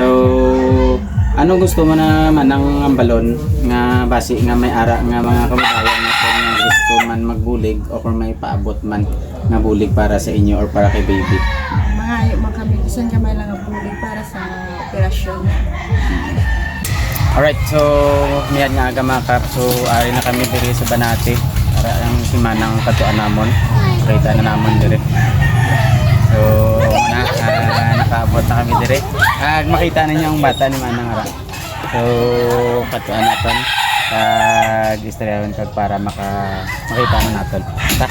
So, ano gusto mo na manang ang balon nga basi nga may ara nga mga kababayan natin nga gusto man magbulig o kung may paabot man nga bulig para sa inyo or para kay baby. Mga ayo man kami bisan gamay lang ang bulig para sa operasyon. Alright, so miyan nga aga mga kap. So ari na kami diri sa Banate para ang si Manang katuan namon. Kita na namon diri. So na na kami diri. Ah makita ninyo ang bata ni Manang ara. So katuan naton kag istoryawan kag para maka makita na naton. Ta.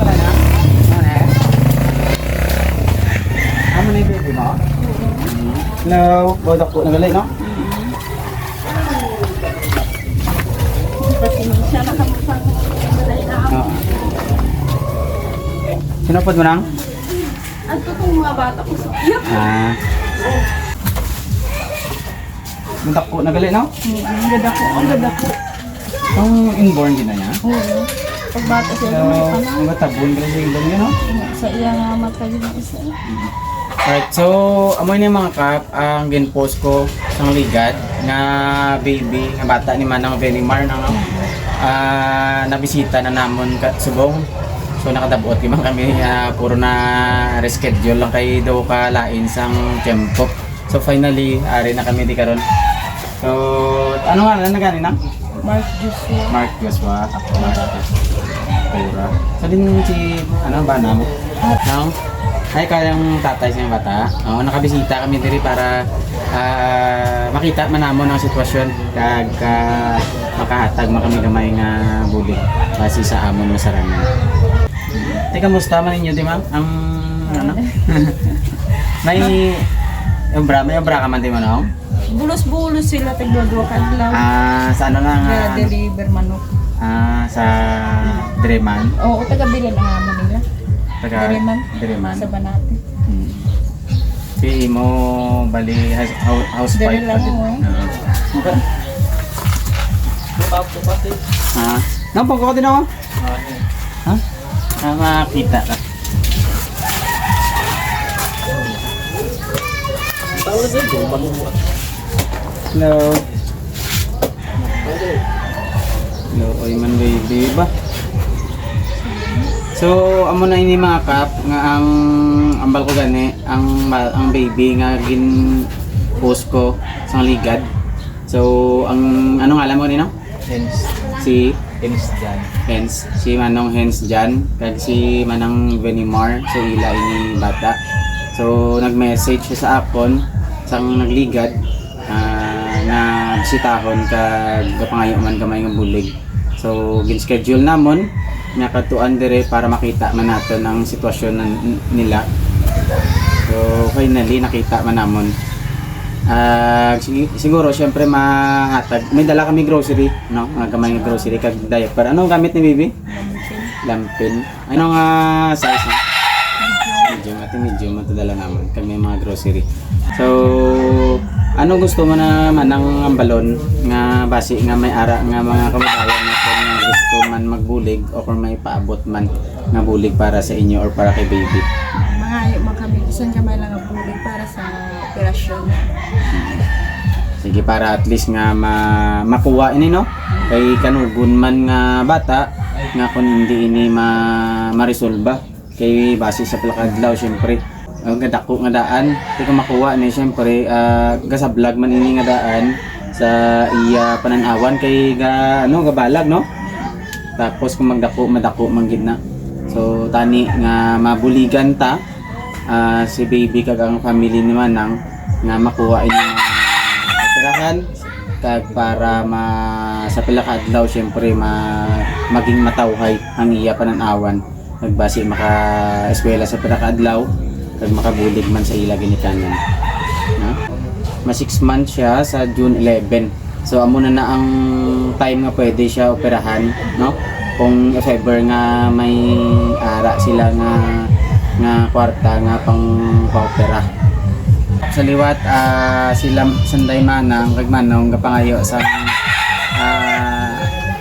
Na. Na? Na? Hello, bodak po nagalay, no? Kasi siya nakamusang Sinupod mo nang? At kung mga bata ko sa iyo. Ah. Bodak po nagalay, no? Ang ganda ko, ang ganda ko. Inborn din na niya. Oo. Pag bata siya So, pa lang. ang batabon ka sa inborn niya, no? Sa iya nga mata yun ang isa. Alright, so amoy ni mga kap ang ginpost ko sang ligad nga baby nga bata ni Manang Benimar na ah, nabisita na namon ka subong. So nakadabot di man kami ah, puro na reschedule lang kay daw ka lain sang tempo. So finally ari na kami di karon. So ano nga na gani na? Mark Joshua. Mark Joshua. Mark Pura. So din si ano ba na mo? Nang ay kayang tatay sa bata. Oo, nakabisita kami diri para ah, makita man namon ang sitwasyon kag ka makahatag man kami gamay nga bulig base sa amon nga sarangan. Teka, musta man ninyo di ma'am? Ang ano? may obra, may obra ka man di mo no? Bulos-bulos sila tigdodwa kadlaw. Ah, sa ano na nga? Kaya deliver manok. Ah, sa Dreman. Oo, taga-bilan ang amo nila. Taga Dreman. Dreman. Sa Banate. Hmm. Si mo bali house, house, house Dere lang, oh. Oo. Okay. Ah, Ah, makita ka. Hello. Hello, oy man baby ba? So, amo na ini mga kap nga ang ambal ko gani ang ma- ang baby nga gin post ko sa ligad. So, ang ano nga alam mo nino? Hence, Si hence dyan. Hens, si Manong Hens dyan, kag si Manang Venimar, so ila ini bata. So, nag-message siya sa akon, sang nagligad, ah, na bisitahon kag gapangayo man gamay ng bulig. So, gin-schedule namon, nga katuan dire para makita man naton ang sitwasyon nila. So, finally, nakita man namon. Sig- siguro syempre mahatag. May dala kami grocery, no? Mga gamay nga grocery kag diaper. Anong gamit ni Bibi? Lampin. Anong ah, size? No? Medium. Ate medium ito dala naman kag may mga grocery. So, ano gusto mo na manang ang balon nga basi nga may ara nga mga kababayan natin nga gusto man magbulig o kung may paabot man nga bulig para sa inyo or para kay baby. Mga ayo man kami bisan gamay lang ang bulig para sa operasyon. Sige para at least nga ma makuha ini no? Kay kanugon man nga bata nga kung hindi ini ma maresolba. Kay base sa palakadlaw syempre. Ang gadako nga daan. Di ko makuha ni syempre ah, gasablag man ini nga daan sa iya pananawan kay ga ano gabalag no? Tapos kung magdako madako man gid na. So tani nga mabuligan ta ah, si baby kag ang family ni Manang nga makuha ini nga operahan kag para ma sa pila ka adlaw syempre ma maging matawhay ang iya pananawan. Nagbase maka eskwela sa pila ka adlaw kag makabulig man sa ila ginikanan. No? ma 6 months siya sa June 11 so amo na na ang time nga pwede siya operahan no? Kung if ever nga may ara sila nga nga kwarta nga pang paopera sa liwat ah, sila sanday manang kag manong gapangayo sa ah,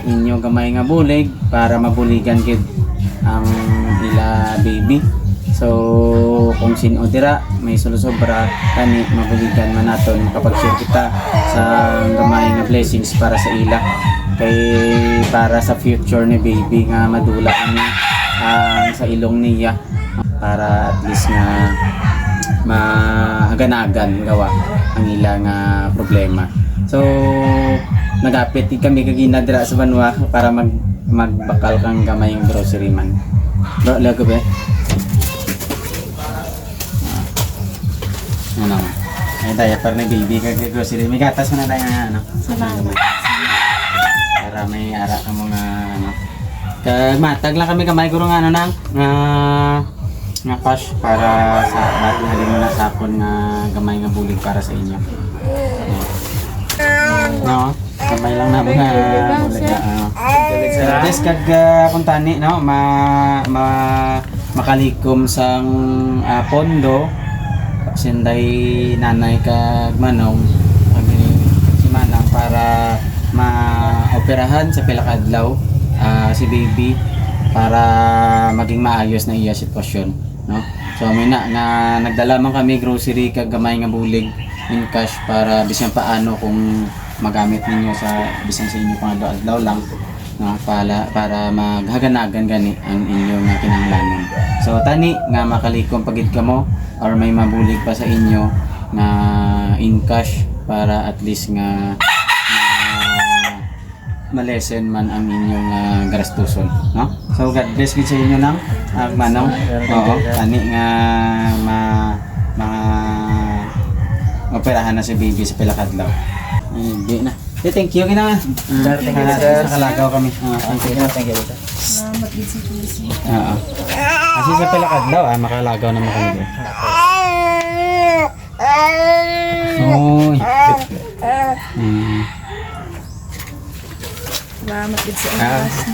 inyo gamay nga bulig para mabuligan gid ang ila baby. So kung sino dira may sulusobra kani mabuligan man naton makapag-share kita sa gamay nga blessings para sa ila. Kay para sa future ni baby nga madula niya ang sa ilong niya para at least nga maaganagan gawa ang ila nga problema. So nagapit kami kagina dira sa Banwa para mag magbakal kang gamay ng grocery man. Bro, lago ba? Ah. Ano? Ay tayo para na baby kag grocery. May gatas mo na tayo nga ano. Salamat. Para may ara ka mga ano. Kag matag lang kami kamay guro nga ano nang nga nga cash para sa natin halin na sapon nga gamay nga bulig para sa inyo. No, kamay lang na mga bulig na ano. Yes, kag uh, kung tani no, ma, ma makalikom sang ah, pondo. Sinday nanay kag manong. Si manang para maoperahan sa pila ka adlaw ah, si baby para maging maayos na iya sitwasyon no? So may na nga nagdala man kami grocery kag gamay nga bulig in cash para bisan paano kung magamit ninyo sa bisan sa inyo pang adlaw lang no? Para para maghaganagan gani ang inyong nga kinahanglanon so tani nga makalikom pagid kamo or may mabulig pa sa inyo nga in cash para at least nga malesen man ang inyong uh, garastuson no so God bless gid sa inyo nang uh, manong oo ani nga ma mga operahan na si baby sa pilakadlaw hindi na Eh, thank you kina. Sir, thank you, sir. Nakalagaw kami. Ah, thank you. Thank you, sir. Salamat din sa tulisi. Oo. Kasi sa pilakadlaw, ah, makalagaw naman kami doon. Oy. Mm. Salamat din sa Ah.